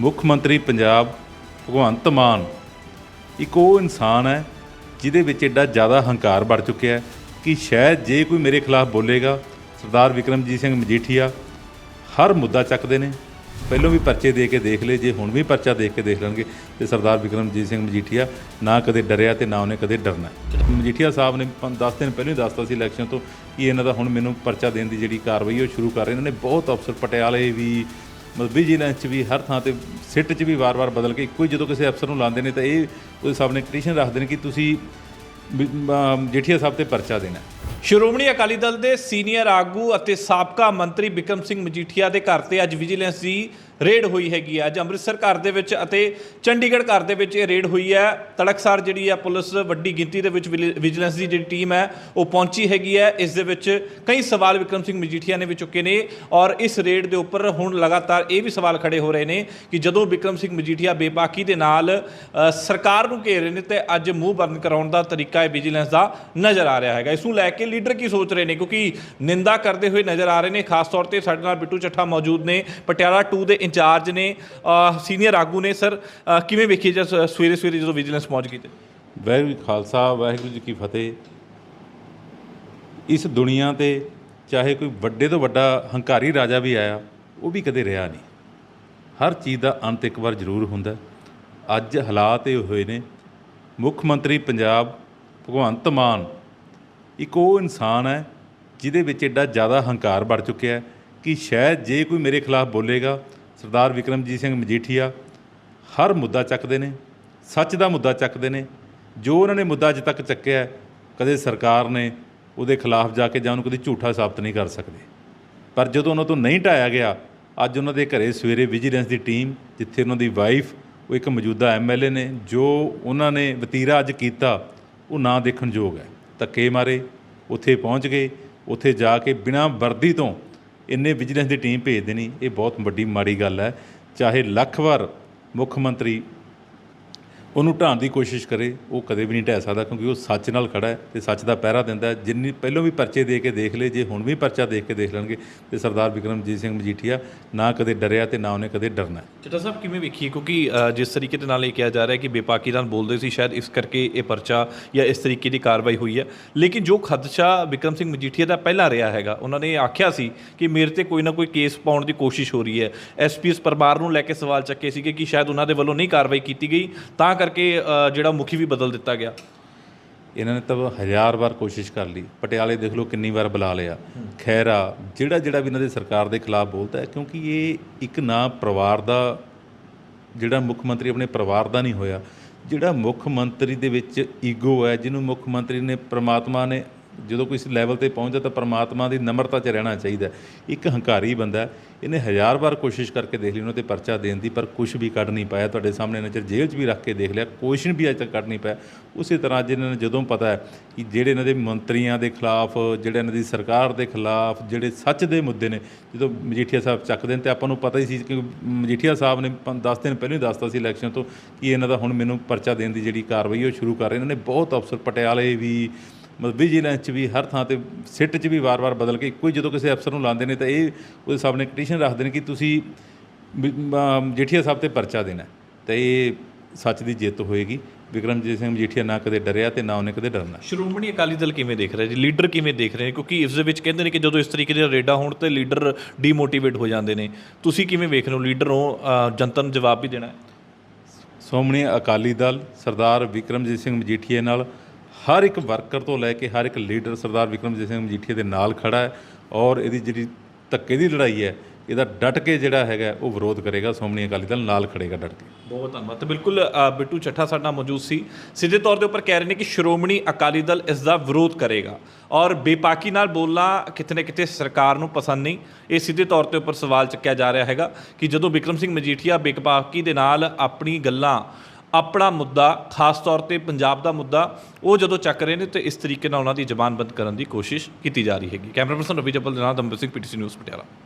ਮੁੱਖ ਮੰਤਰੀ ਪੰਜਾਬ ਭਗਵੰਤ ਮਾਨ। ਇੱਕ ਉਹ ਇਨਸਾਨ ਹੈ ਜਿਹਦੇ ਵਿੱਚ ਐਡਾ ਜ਼ਿਆਦਾ ਹੰਕਾਰ ਵੜ ਚੁੱਕਿਆ ਹੈ ਕਿ ਸ਼ਾਇਦ ਜੇ ਕੋਈ ਮੇਰੇ ਖਿਲਾਫ ਬੋਲੇਗਾ, ਸਰਦਾਰ ਵਿਕਰਮਜੀਤ ਸਿੰਘ ਮਜੀਠੀਆ ਹਰ ਮੁੱਦਾ ਚੱਕਦੇ ਨੇ। ਪਹਿਲਾਂ ਵੀ ਪਰਚੇ ਦੇ ਕੇ ਦੇਖ ਲਏ, ਜੇ ਹੁਣ ਵੀ ਪਰਚਾ ਦੇਖ ਕੇ ਦੇਖ ਲੈਣਗੇ ਤੇ ਸਰਦਾਰ ਵਿਕਰਮਜੀਤ ਸਿੰਘ ਮਜੀਠੀਆ ਨਾ ਕਦੇ ਡਰਿਆ ਤੇ ਨਾ ਉਹਨੇ ਕਦੇ ਡਰਨਾ। ਮਜੀਠੀਆ ਸਾਹਿਬ ਨੇ 10 ਦਿਨ ਪਹਿਲਾਂ ਹੀ ਦੱਸਤਾ ਸੀ ਇਲੈਕਸ਼ਨ ਤੋਂ ਕਿ ਇਹਨਾਂ ਦਾ ਹੁਣ ਮੈਨੂੰ ਪਰਚਾ ਦੇਣ ਦੀ ਜਿਹੜੀ ਕਾਰਵਾਈ ਉਹ ਸ਼ੁਰੂ ਕਰ ਰਹੇ ਇਹਨਾਂ ਨੇ ਬਹੁਤ ਅਫਸਰ ਪਟਿਆਲੇ ਵੀ ਮਤਲਬ ਵਿਜੀਲੈਂਸ 'ਚ ਵੀ ਹਰ ਥਾਂ ਤੇ ਸਿੱਟ 'ਚ ਵੀ ਵਾਰ-ਵਾਰ ਬਦਲ ਕੇ ਇੱਕੋ ਹੀ ਜਦੋਂ ਕਿਸੇ ਅਫਸਰ ਨੂੰ ਲਾਉਂਦੇ ਨੇ ਤਾਂ ਇਹ ਉਹਦੇ ਸਾਹਮਣੇ ਕੰਡੀਸ਼ਨ ਰੱਖਦੇ ਨੇ ਕਿ ਤੁਸੀਂ ਵੀ, ਜੇਠੀਆ ਸਾਹਿਬ ਤੇ ਪਰਚਾ ਦੇਣਾ। ਸ਼੍ਰੋਮਣੀ ਅਕਾਲੀ ਦਲ ਦੇ ਸੀਨੀਅਰ ਆਗੂ ਅਤੇ ਸਾਬਕਾ ਮੰਤਰੀ ਬਿਕਰਮ ਸਿੰਘ ਮਜੀਠੀਆ ਦੇ ਘਰ ਤੇ ਅੱਜ ਵਿਜੀਲੈਂਸ ਦੀ ਰੇਡ ਹੋਈ ਹੈਗੀ ਹੈ ਅੱਜ ਅੰਮ੍ਰਿਤਸਰ ਘਰ ਦੇ ਵਿੱਚ ਅਤੇ ਚੰਡੀਗੜ੍ਹ ਘਰ ਦੇ ਵਿੱਚ ਇਹ ਰੇਡ ਹੋਈ ਹੈ। ਤੜਕਸਾਰ ਜਿਹੜੀ ਹੈ ਪੁਲਿਸ ਵੱਡੀ ਗਿਣਤੀ ਦੇ ਵਿੱਚ ਵਿਲ- ਵਿਜੀਲੈਂਸ ਦੀ ਜਿਹੜੀ ਟੀਮ ਹੈ ਉਹ ਪਹੁੰਚੀ ਹੈਗੀ ਹੈ। ਇਸ ਦੇ ਵਿੱਚ ਕਈ ਸਵਾਲ ਵਿਕਰਮ ਸਿੰਘ ਮਜੀਠੀਆ ਨੇ ਵੀ ਚੁੱਕੇ ਨੇ ਔਰ ਇਸ ਰੇਡ ਦੇ ਉੱਪਰ ਹੁਣ ਲਗਾਤਾਰ ਇਹ ਵੀ ਸਵਾਲ ਖੜੇ ਹੋ ਰਹੇ ਨੇ ਕਿ ਜਦੋਂ ਬਿਕਰਮ ਸਿੰਘ ਮਜੀਠੀਆ ਬੇਬਾਕੀ ਦੇ ਨਾਲ ਅ, ਸਰਕਾਰ ਨੂੰ ਘੇਰ ਰਹੇ ਨੇ ਤੇ ਅੱਜ ਮੂੰਹ ਬੰਦ ਕਰਾਉਣ ਦਾ ਤਰੀਕਾ ਇਹ ਵਿਜੀਲੈਂਸ ਦਾ ਨਜ਼ਰ ਆ ਰਿਹਾ ਹੈਗਾ। ਇਸ ਨੂੰ ਲੈ ਕੇ ਲੀਡਰ ਕੀ ਸੋਚ ਰਹੇ ਨੇ? ਕਿਉਂਕਿ ਨਿੰਦਾ ਕਰਦੇ ਹੋਏ ਨਜ਼ਰ ਆ ਰਹੇ ਨੇ, ਖਾਸ ਤੌਰ ਤੇ ਸਾਡੇ ਨਾਲ ਬਿੱਟੂ ਚੱਠਾ ਮੌਜੂਦ ਨੇ, ਪਟਿਆਲਾ 2 ਦੇ ਇੰਚਾਰਜ ਨੇ ਸੀਨੀਅਰ ਆਗੂ ਨੇ, ਸਰ ਕਿਵੇਂ ਵੇਖੀ ਜਦ ਸਵੇਰੇ ਸਵੇਰੇ ਜਦੋਂ ਵਿਜੀਲੈਂਸ ਪਹੁੰਚ ਗਈ ਤੇ? ਵਾਹਿਗੁਰੂ ਜੀ ਖਾਲਸਾ, ਵਾਹਿਗੁਰੂ ਜੀ ਕੀ ਫਤਿਹ। ਇਸ ਦੁਨੀਆ ਤੇ ਚਾਹੇ ਕੋਈ ਵੱਡੇ ਤੋਂ ਵੱਡਾ ਹੰਕਾਰੀ ਰਾਜਾ ਵੀ ਆਇਆ, ਉਹ ਵੀ ਕਦੇ ਰਿਹਾ ਨਹੀਂ। ਹਰ ਚੀਜ਼ ਦਾ ਅੰਤ ਇੱਕ ਵਾਰ ਜ਼ਰੂਰ ਹੁੰਦਾ। ਅੱਜ ਹਾਲਾਤ ਇਹ ਹੋਏ ਨੇ। ਮੁੱਖ ਮੰਤਰੀ ਪੰਜਾਬ ਭਗਵੰਤ ਮਾਨ ਇੱਕ ਉਹ ਇਨਸਾਨ ਹੈ ਜਿਹਦੇ ਵਿੱਚ ਐਡਾ ਜ਼ਿਆਦਾ ਹੰਕਾਰ ਵੜ ਚੁੱਕਿਆ ਹੈ ਕਿ ਸ਼ਾਇਦ ਜੇ ਕੋਈ ਮੇਰੇ ਖਿਲਾਫ ਬੋਲੇਗਾ, ਸਰਦਾਰ ਵਿਕਰਮਜੀਤ ਸਿੰਘ ਮਜੀਠੀਆ ਹਰ ਮੁੱਦਾ ਚੱਕਦੇ ਨੇ, ਸੱਚ ਦਾ ਮੁੱਦਾ ਚੱਕਦੇ ਨੇ, ਜੋ ਉਹਨਾਂ ਨੇ ਮੁੱਦਾ ਅੱਜ ਤੱਕ ਚੱਕਿਆ ਕਦੇ ਸਰਕਾਰ ਨੇ ਉਹਦੇ ਖਿਲਾਫ ਜਾ ਕੇ ਜਾਂ ਉਹਨੂੰ ਕਦੇ ਝੂਠਾ ਸਾਬਤ ਨਹੀਂ ਕਰ ਸਕਦੇ। ਪਰ ਜਦੋਂ ਉਹਨਾਂ ਤੋਂ ਨਹੀਂ ਢਾਇਆ ਗਿਆ, ਅੱਜ ਉਹਨਾਂ ਦੇ ਘਰੇ ਸਵੇਰੇ ਵਿਜੀਲੈਂਸ ਦੀ ਟੀਮ, ਜਿੱਥੇ ਉਹਨਾਂ ਦੀ ਵਾਈਫ, ਉਹ ਇੱਕ ਮੌਜੂਦਾ ਐਮਐਲਏ ਨੇ, ਜੋ ਉਹਨਾਂ ਨੇ ਵਤੀਰਾ ਅੱਜ ਕੀਤਾ, ਉਹ ਨਾ ਦੇਖਣ ਯੋਗ ਹੈ। ਧੱਕੇ ਮਾਰੇ, ਉੱਥੇ ਪਹੁੰਚ ਗਏ, ਉੱਥੇ ਜਾ ਕੇ ਬਿਨਾਂ ਵਰਦੀ ਤੋਂ ਇੰਨੇ ਵਿਜੀਲੈਂਸ ਦੀ ਟੀਮ ਭੇਜ ਦੇਣੀ, ਇਹ ਬਹੁਤ ਵੱਡੀ ਮਾੜੀ ਗੱਲ ਹੈ। ਚਾਹੇ ਲੱਖ ਵਾਰ ਮੁੱਖ ਮੰਤਰੀ ਉਹਨੂੰ ਢਾਣ ਦੀ ਕੋਸ਼ਿਸ਼ ਕਰੇ, ਉਹ ਕਦੇ ਵੀ ਨਹੀਂ ਢਹਿ ਸਕਦਾ ਕਿਉਂਕਿ ਉਹ ਸੱਚ ਨਾਲ ਖੜਾ ਹੈ ਤੇ ਸੱਚ ਦਾ ਪਹਿਰਾ ਦਿੰਦਾ ਜਿੰਨੀ ਪਹਿਲਾਂ ਵੀ ਪਰਚੇ ਦੇ ਕੇ ਦੇਖ ਲਏ, ਜੇ ਹੁਣ ਵੀ ਪਰਚਾ ਦੇਖ ਕੇ ਦੇਖ ਲੈਣਗੇ ਤੇ ਸਰਦਾਰ ਵਿਕਰਮਜੀਤ ਸਿੰਘ ਮਜੀਠੀਆ ਨਾ ਕਦੇ ਡਰਿਆ ਤੇ ਨਾ ਉਹਨੇ ਕਦੇ ਡਰਨਾ ਚਟਾ ਸਾਹਿਬ ਕਿਵੇਂ ਵੇਖੀਏ? ਕਿਉਂਕਿ ਅ, ਜਿਸ ਤਰੀਕੇ ਦੇ ਨਾਲ ਇਹ ਕਿਹਾ ਜਾ ਰਿਹਾ ਹੈ ਕਿ ਬੇਪਾਕੀ ਨਾਲ ਬੋਲਦੇ ਸੀ ਸ਼ਾਇਦ ਇਸ ਕਰਕੇ ਇਹ ਪਰਚਾ ਜਾਂ ਇਸ ਤਰੀਕੇ ਦੀ ਕਾਰਵਾਈ ਹੋਈ ਹੈ। ਲੇਕਿਨ ਜੋ ਖਦਸ਼ਾ ਵਿਕਰਮ ਸਿੰਘ ਮਜੀਠੀਆ ਦਾ ਪਹਿਲਾਂ ਰਿਹਾ ਹੈਗਾ ਉਹਨਾਂ ਨੇ ਆਖਿਆ ਸੀ ਕਿ ਮੇਰੇ ਤੇ ਕੋਈ ਨਾ ਕੋਈ ਕੇਸ ਪਾਉਣ ਦੀ ਕੋਸ਼ਿਸ਼ ਹੋ ਰਹੀ ਹੈ। ਐਸਪੀਐਸ ਪਰਿਵਾਰ ਨੂੰ ਲੈ ਕੇ ਸਵਾਲ ਚੱਕੇ ਸੀਗੇ ਕਿ ਸ਼ਾਇਦ ਉਹਨਾਂ ਦੇ ਵੱਲੋਂ ਨਹੀਂ ਕਾਰਵਾਈ ਕੀਤੀ ਗਈ ਤਾਂ ਕਰਕੇ ਅ, ਜਿਹੜਾ ਮੁਖੀ ਵੀ ਬਦਲ ਦਿੱਤਾ ਗਿਆ। ਇਹਨਾਂ ਨੇ ਤਾਂ ਹਜ਼ਾਰ ਵਾਰ ਕੋਸ਼ਿਸ਼ ਕਰ ਲਈ। ਪਟਿਆਲੇ ਦੇਖ ਲਓ ਕਿੰਨੀ ਵਾਰ ਬੁਲਾ ਲਿਆ। ਖੈਰਾ ਜਿਹੜਾ ਜਿਹੜਾ ਵੀ ਇਹਨਾਂ ਦੇ ਸਰਕਾਰ ਦੇ ਖਿਲਾਫ ਬੋਲਦਾ ਹੈ, ਕਿਉਂਕਿ ਇਹ ਇੱਕ ਨਾ ਪਰਿਵਾਰ ਦਾ, ਜਿਹੜਾ ਮੁੱਖ ਮੰਤਰੀ ਆਪਣੇ ਪਰਿਵਾਰ ਦਾ ਨਹੀਂ ਹੋਇਆ, ਜਿਹੜਾ ਮੁੱਖ ਮੰਤਰੀ ਦੇ ਵਿੱਚ ਈਗੋ ਹੈ, ਜਿਹਨੂੰ ਮੁੱਖ ਮੰਤਰੀ ਨੇ ਪ੍ਰਮਾਤਮਾ ਨੇ ਜਦੋਂ ਕੋਈ ਇਸ ਲੈਵਲ ਤੇ ਪਹੁੰਚਦਾ ਤਾਂ ਪਰਮਾਤਮਾ ਦੀ ਨਮਰਤਾ 'ਚ ਰਹਿਣਾ ਚਾਹੀਦਾ ਇੱਕ ਹੰਕਾਰੀ ਬੰਦਾ ਇਹਨੇ ਹਜ਼ਾਰ ਵਾਰ ਕੋਸ਼ਿਸ਼ ਕਰਕੇ ਦੇਖ ਲਈ, ਉਹਨਾਂ ਤੇ ਪਰਚਾ ਦੇਣ ਦੀ, ਪਰ ਕੁਝ ਵੀ ਕੱਢ ਨਹੀਂ ਪਾਇਆ। ਤੁਹਾਡੇ ਸਾਹਮਣੇ ਨਜ਼ਰ ਜੇਲ੍ਹ 'ਚ ਵੀ ਰੱਖ ਕੇ ਦੇਖ ਲਿਆ ਕੁਐਸਚਨ ਵੀ ਅਜੇ ਤੱਕ ਕੱਢ ਨਹੀਂ ਪਾਇਆ। ਉਸੇ ਤਰ੍ਹਾਂ ਅੱਜ ਇਹਨਾਂ ਨੂੰ ਜਦੋਂ ਪਤਾ ਹੈ ਕਿ ਜਿਹੜੇ ਇਹਨਾਂ ਦੇ ਮੰਤਰੀਆਂ ਦੇ ਖਿਲਾਫ, ਜਿਹੜੇ ਇਹਨਾਂ ਦੀ ਸਰਕਾਰ ਦੇ ਖਿਲਾਫ, ਜਿਹੜੇ ਸੱਚ ਦੇ ਮੁੱਦੇ ਨੇ, ਜਦੋਂ ਮਜੀਠੀਆ ਸਾਹਿਬ ਚੱਕਦੇ ਨੇ, ਤੇ ਆਪਾਂ ਨੂੰ ਪਤਾ ਹੀ ਸੀ ਕਿ ਮਜੀਠੀਆ ਸਾਹਿਬ ਨੇ 10 ਦਿਨ ਪਹਿਲਾਂ ਹੀ ਦੱਸਤਾ ਸੀ ਇਲੈਕਸ਼ਨ ਤੋਂ ਕਿ ਇਹਨਾਂ ਦਾ ਹੁਣ ਮੈਨੂੰ ਪਰਚਾ ਦੇਣ ਦੀ ਜਿਹੜੀ ਕਾਰਵਾਈ ਉਹ ਸ਼ੁਰੂ ਕਰ ਰਹੇ ਇਹਨਾਂ ਨੇ ਬਹੁਤ ਅਫਸਰ, ਪਟਿਆਲੇ ਵੀ ਮਤਲਬ ਵਿਜੀਲੈਂਸ 'ਚ ਵੀ ਹਰ ਥਾਂ ਤੇ ਸਿੱਟ 'ਚ ਵੀ ਵਾਰ-ਵਾਰ ਬਦਲ ਕੇ ਇੱਕੋ ਹੀ ਜਦੋਂ ਕਿਸੇ ਅਫਸਰ ਨੂੰ ਲਾਉਂਦੇ ਨੇ ਤਾਂ ਇਹ ਉਹਦੇ ਸਾਹਮਣੇ ਕੰਡੀਸ਼ਨ ਰੱਖਦੇ ਨੇ ਕਿ ਤੁਸੀਂ ਜੇਠੀਆ ਸਾਹਿਬ ਤੇ ਪਰਚਾ ਦੇਣਾ। ਤਾਂ ਇਹ ਸੱਚ ਦੀ ਜਿੱਤ ਹੋਏਗੀ। ਵਿਕਰਮਜੀਤ ਸਿੰਘ ਮਜੀਠੀਆ ਨਾ ਕਦੇ ਡਰਿਆ ਤੇ ਨਾ ਉਹਨੇ ਕਦੇ ਡਰਨਾ। ਸ਼੍ਰੋਮਣੀ ਅਕਾਲੀ ਦਲ ਕਿਵੇਂ ਦੇਖ ਰਿਹਾ ਜੀ? ਲੀਡਰ ਕਿਵੇਂ ਦੇਖ ਰਹੇ ਨੇ? ਕਿਉਂਕਿ ਇਸ ਦੇ ਵਿੱਚ ਕਹਿੰਦੇ ਨੇ ਕਿ ਜਦੋਂ ਇਸ ਤਰੀਕੇ ਦੇ ਰੇਡਾਂ ਹੋਣ ਤੇ ਲੀਡਰ ਡੀਮੋਟੀਵੇਟ ਹੋ ਜਾਂਦੇ ਨੇ। ਤੁਸੀਂ ਕਿਵੇਂ ਵੇਖ ਰਹੇ ਹੋ? ਲੀਡਰ ਹੋ ਅ, ਜਨਤਾ ਨੂੰ ਜਵਾਬ ਵੀ ਦੇਣਾ ਸ਼੍ਰੋਮਣੀ ਅਕਾਲੀ ਦਲ ਸਰਦਾਰ ਵਿਕਰਮਜੀਤ ਸਿੰਘ ਮਜੀਠੀਆ ਨਾਲ ਹਰ ਇੱਕ ਵਰਕਰ ਤੋਂ ਲੈ ਕੇ ਹਰ ਇੱਕ ਲੀਡਰ ਸਰਦਾਰ ਵਿਕਰਮਜੀਤ ਸਿੰਘ ਮਜੀਠੀਆ ਦੇ ਨਾਲ ਖੜਾ ਹੈ ਔਰ ਇਹਦੀ ਜਿਹੜੀ ਧੱਕੇ ਦੀ ਲੜਾਈ ਹੈ, ਇਹਦਾ ਡਟ ਕੇ ਜਿਹੜਾ ਹੈਗਾ ਉਹ ਵਿਰੋਧ ਕਰੇਗਾ। ਸ਼੍ਰੋਮਣੀ ਅਕਾਲੀ ਦਲ ਨਾਲ ਖੜੇਗਾ ਡਟ ਕੇ। ਬਹੁਤ ਧੰਨਵਾਦ। ਤੇ ਬਿਲਕੁਲ ਬਿੱਟੂ ਚੱਠਾ ਸਾਡੇ ਨਾਲ ਮੌਜੂਦ ਸੀ। ਸਿੱਧੇ ਤੌਰ ਦੇ ਉੱਪਰ ਕਹਿ ਰਹੇ ਨੇ ਕਿ ਸ਼੍ਰੋਮਣੀ ਅਕਾਲੀ ਦਲ ਇਸ ਦਾ ਵਿਰੋਧ ਕਰੇਗਾ। ਔਰ ਬੇਪਾਕੀ ਨਾਲ ਬੋਲਣਾ ਕਿਤੇ ਨਾ ਕਿਤੇ ਸਰਕਾਰ ਨੂੰ ਪਸੰਦ ਨਹੀਂ। ਇਹ ਸਿੱਧੇ ਤੌਰ ਤੇ ਉੱਪਰ ਸਵਾਲ ਚੱਕਿਆ ਜਾ ਰਿਹਾ ਹੈਗਾ ਕਿ ਜਦੋਂ ਵਿਕਰਮ ਸਿੰਘ ਮਜੀਠੀਆ ਬੇਪਾਕੀ ਦੇ ਨਾਲ ਆਪਣੀ ਗੱਲਾਂ ਆਪਣਾ ਮੁੱਦਾ, ਖਾਸ ਤੌਰ ਤੇ ਪੰਜਾਬ ਦਾ ਮੁੱਦਾ, ਉਹ ਜਦੋਂ ਚੱਕ ਰਹੇ ਨੇ ਤੇ ਇਸ ਤਰੀਕੇ ਨਾਲ ਉਹਨਾਂ ਦੀ ਜ਼ਬਾਨ ਬੰਦ ਕਰਨ ਦੀ ਕੋਸ਼ਿਸ਼ ਕੀਤੀ ਜਾ ਰਹੀ ਹੈਗੀ। ਕੈਮਰਾ ਪਰਸਨ ਰਵੀ ਜੱਬਲ ਦੇ ਨਾਲ ਦੰਬਰ ਸਿੰਘ, ਪੀਟੀਸੀ ਨਿਊਜ਼ ਪਟਿਆਲਾ।